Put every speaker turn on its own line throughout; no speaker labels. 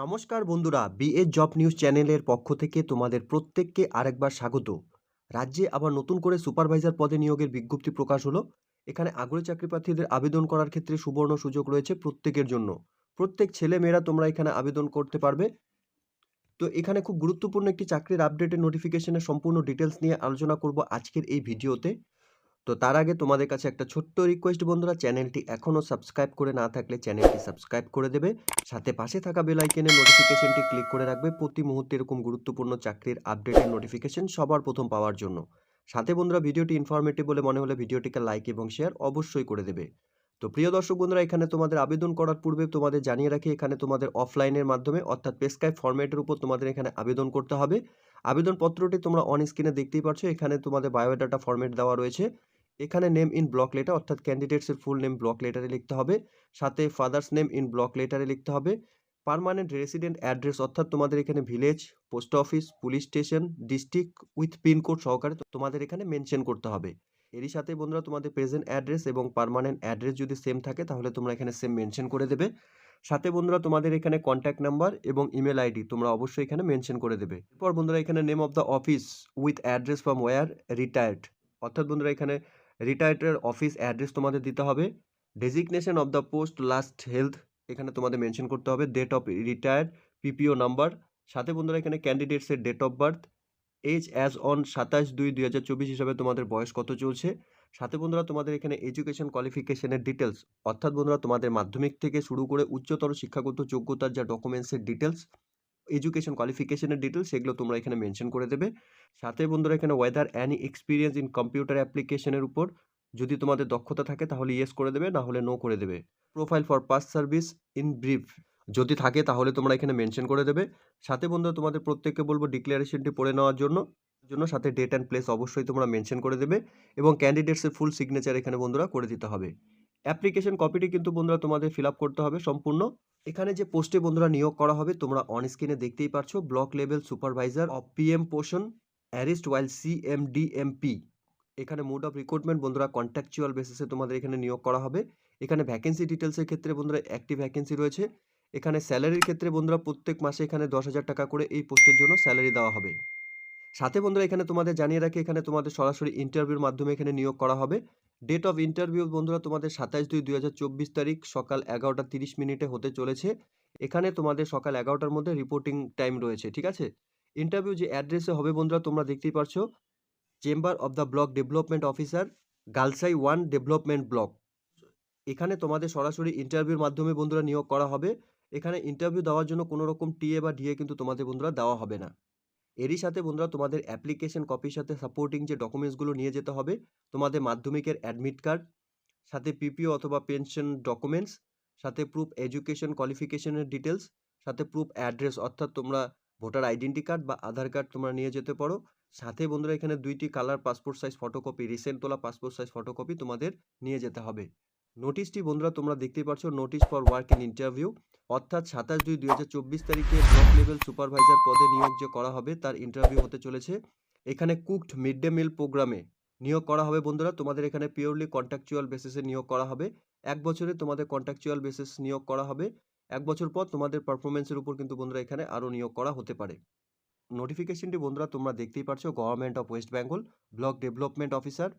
নমস্কার বন্ধুরা BA job news চ্যানেলের পক্ষ থেকে তোমাদের প্রত্যেককে আরেকবার স্বাগত। রাজ্যে আবার নতুন করে সুপারভাইজার পদে নিয়োগের বিজ্ঞপ্তি প্রকাশ হলো। এখানে আগ্রহী চাকরি প্রার্থীদের আবেদন করার ক্ষেত্রে সুবর্ণ সুযোগ রয়েছে প্রত্যেকের জন্য। প্রত্যেক ছেলে মেয়েরা তোমরা এখানে আবেদন করতে পারবে। তো এখানে খুব গুরুত্বপূর্ণ একটি চাকরির আপডেটের নোটিফিকেশনের সম্পূর্ণ ডিটেলস নিয়ে আলোচনা করব আজকের এই ভিডিওতে। তো তার আগে তোমাদের কাছে একটা ছোট্ট রিকোয়েস্ট বন্ধুরা, চ্যানেলটি এখনও সাবস্ক্রাইব করে না থাকলে চ্যানেলটি সাবস্ক্রাইব করে দেবে। সাথে পাশে থাকা বেল আইকনের নোটিফিকেশনটি ক্লিক করে রাখবে প্রতি মুহূর্তে এরকম গুরুত্বপূর্ণ চাকরির আপডেটের নোটিফিকেশন সবার প্রথম পাওয়ার জন্য। সাথে বন্ধুরা, ভিডিওটি ইনফরমেটিভ বলে মনে হলে ভিডিওটিকে লাইক এবং শেয়ার অবশ্যই করে দেবে। তো প্রিয় দর্শক বন্ধুরা, এখানে তোমাদের আবেদন করার পূর্বে তোমাদের জানিয়ে রাখি, এখানে তোমাদের অফলাইনের মাধ্যমে, অর্থাৎ পেসকাই ফরম্যাটের উপর তোমাদের এখানে আবেদন করতে হবে। আবেদনপত্রটি তোমরা অন স্ক্রিনে দেখতেই পাচ্ছ এখানে তোমাদের বায়োডাটা ফরম্যাট দেওয়া রয়েছে। এখানে নেম ইন ব্লক লেটার অর্থাৎ ক্যান্ডিডেটসের ফুল নেম ব্লক লেটারে লিখতে হবে। সাথে ফাদার্স নেম ইন ব্লক লেটারে লিখতে হবে। পারমানেন্ট রেসিডেন্ট অ্যাড্রেস অর্থাৎ তোমাদের এখানে village post office police station district with pincode সহকারে তোমাদের এখানে মেনশন করতে হবে। এরই সাথে বন্ধুরা তোমাদের প্রেজেন্ট অ্যাড্রেস এবং পারমানেন্ট অ্যাড্রেস যদি সেম থাকে তাহলে তোমরা এখানে সেম মেনশন করে দেবে। সাথে বন্ধুরা তোমাদের এখানে কন্ট্যাক্ট নাম্বার এবং ইমেল আইডি তোমরা অবশ্যই এখানে মেনশন করে দেবে। এরপর বন্ধুরা এখানে name of the office with address from where retired অর্থাৎ বন্ধুরা এখানে রিটায়ার্ডের অফিস অ্যাড্রেস তোমাদের দিতে হবে। Designation of the post last held এখানে তোমাদের মেনশন করতে হবে। Date of retired PPO number সাথে বন্ধুরা এখানে ক্যান্ডিডেটসের date of birth age as on সাতাশ দুই দুই হাজার চব্বিশ হিসাবে তোমাদের বয়স কত চলছে। সাথে বন্ধুরা তোমাদের এখানে এডুকেশন কোয়ালিফিকেশনের ডিটেলস অর্থাৎ বন্ধুরা তোমাদের মাধ্যমিক থেকে শুরু করে উচ্চতর শিক্ষাগত যোগ্যতার যা ডকুমেন্টসের ডিটেলস এডুকেশন কোয়ালিফিকেশনের ডিটেলস সেগুলো তোমরা এখানে মেনশন করে দেবে। সাথে বন্ধুরা এখানে whether any experience in computer অ্যাপ্লিকেশনের উপর যদি তোমাদের দক্ষতা থাকে তাহলে ইয়েস করে দেবে না হলে নো করে দেবে। Profile for past service in brief যদি থাকে তাহলে তোমরা এখানে মেনশন করে দেবে। সাথে বন্ধুরা তোমাদের প্রত্যেককে বলব ডিক্লারেশনটি পড়ে নেওয়ার জন্য জন্য সাথে ডেট অ্যান্ড প্লেস অবশ্যই তোমরা মেনশন করে দেবে এবং ক্যান্ডিডেটসের ফুল সিগনেচার এখানে বন্ধুরা করে দিতে হবে। অ্যাপ্লিকেশন কপিটি কিন্তু বন্ধুরা তোমাদের ফিল করতে হবে সম্পূর্ণ। এখানে যে পোস্টে বন্ধুরা নিয়োগ করা হবে, তোমরা অন স্ক্রিনে দেখতেই পারছ block level supervisor of PM Poshan erstwhile CMDMP এখানে মোড অফ রিক্রুটমেন্ট বন্ধুরা কন্ট্রাকচুয়াল বেসিসে তোমাদের এখানে নিয়োগ করা হবে। এখানে ভ্যাকেন্সি ডিটেলসের ক্ষেত্রে বন্ধুরা একটি ভ্যাকেন্সি রয়েছে। এখানে স্যালারির ক্ষেত্রে বন্ধুরা প্রত্যেক মাসে এখানে দশ হাজার টাকা করে এই পোস্টের জন্য স্যালারি দেওয়া হবে। সাথে বন্ধুরা এখানে তোমাদের জানিয়ে রাখি, এখানে তোমাদের সরাসরি ইন্টারভিউর মাধ্যমে এখানে নিয়োগ করা হবে। ডেট অফ ইন্টারভিউ বন্ধুরা তোমাদের সাতাশ দুই দুই তারিখ সকাল এগারোটা তিরিশ মিনিটে হতে চলেছে। এখানে তোমাদের সকাল এগারোটার মধ্যে রিপোর্টিং টাইম রয়েছে, ঠিক আছে? ইন্টারভিউ যে অ্যাড্রেসে হবে বন্ধুরা তোমরা দেখতেই পারছ। Chamber of the block development officer Galsi one development block এখানে তোমাদের সরাসরি ইন্টারভিউর মাধ্যমে বন্ধুরা নিয়োগ করা হবে। এখানে ইন্টারভিউ দেওয়ার জন্য কোনো রকম টিএ বা ডিএ কিন্তু তোমাদের বন্ধুরা দেওয়া হবে না। এরই সাথে বন্ধুরা তোমাদের অ্যাপ্লিকেশন কপির সাথে সাপোর্টিং যে ডকুমেন্টসগুলো নিয়ে যেতে হবে, তোমাদের মাধ্যমিকের অ্যাডমিট কার্ড সাথে পিপিও অথবা পেনশন ডকুমেন্টস সাথে প্রুফ এডুকেশন কোয়ালিফিকেশনের ডিটেলস সাথে প্রুফ অ্যাড্রেস অর্থাৎ তোমরা ভোটার আইডেন্টি কার্ড বা আধার কার্ড তোমরা নিয়ে যেতে পারো। সাথে বন্ধুরা এখানে দুইটি colour passport size photocopy recent তোলা পাসপোর্ট সাইজ ফটোকপি তোমাদের নিয়ে যেতে হবে। নোটিশটি বন্ধুরা তোমরা দেখতেই পাচ্ছ notice for walk in interview অর্থাৎ সাতাশ দুই দুই হাজার চব্বিশ তারিখে ব্লক লেভেল সুপারভাইজার পদে নিয়োগ যে করা হবে, তার ইন্টারভিউ হতে চলেছে। এখানে কুকড মিড ডে মিল প্রোগ্রামে নিয়োগ করা হবে বন্ধুরা। তোমাদের এখানে পিওরলি কন্ট্রাকচুয়াল বেসিসে নিয়োগ করা হবে। এক বছরে তোমাদের কন্ট্রাকচুয়াল বেসিস নিয়োগ করা হবে। এক বছর পর তোমাদের পারফরমেন্সের উপর কিন্তু বন্ধুরা এখানে আরও নিয়োগ করা হতে পারে। নোটিফিকেশনটি বন্ধুরা তোমরা দেখতেই পারছ government of West Bengal block development officer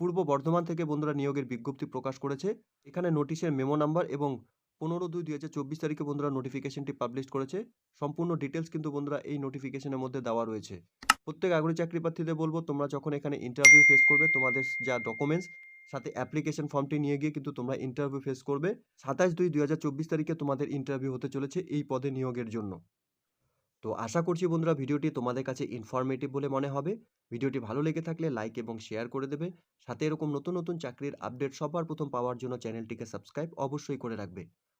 Purba Bardhaman থেকে বন্ধুরা নিয়োগের বিজ্ঞপ্তি প্রকাশ করেছে। এখানে নোটিশের মেমো নাম্বার এবং পনেরো দুই দুই হাজার চব্বিশ তারিখে বন্ধুরা নোটিফিকেশনটি পাবলিশ করেছে। সম্পূর্ণ ডিটেলস কিন্তু বন্ধুরা এই নোটিফিকেশনের মধ্যে দেওয়া রয়েছে। প্রত্যেক আগ্রহী চাকরি প্রার্থীদের বলব, তোমরা যখন এখানে ইন্টারভিউ ফেস করবে, তোমাদের যা ডকুমেন্টস সাথে অ্যাপ্লিকেশন ফর্মটি নিয়ে গিয়ে কিন্তু তোমরা ইন্টারভিউ ফেস করবে। সাতাশ দুই দুই হাজার চব্বিশ তারিখে তোমাদের ইন্টারভিউ হতে চলেছে এই পদে নিয়োগের জন্য। তো আশা করছি বন্ধুরা ভিডিওটি তোমাদের কাছে ইনফরমেটিভ বলে মনে হবে। ভিডিওটি ভালো লেগে থাকলে লাইক এবং শেয়ার করে দেবে। সাথে এরকম নতুন নতুন চাকরির আপডেট সবার প্রথম পাওয়ার জন্য চ্যানেলটিকে সাবস্ক্রাইব অবশ্যই করে রাখবে।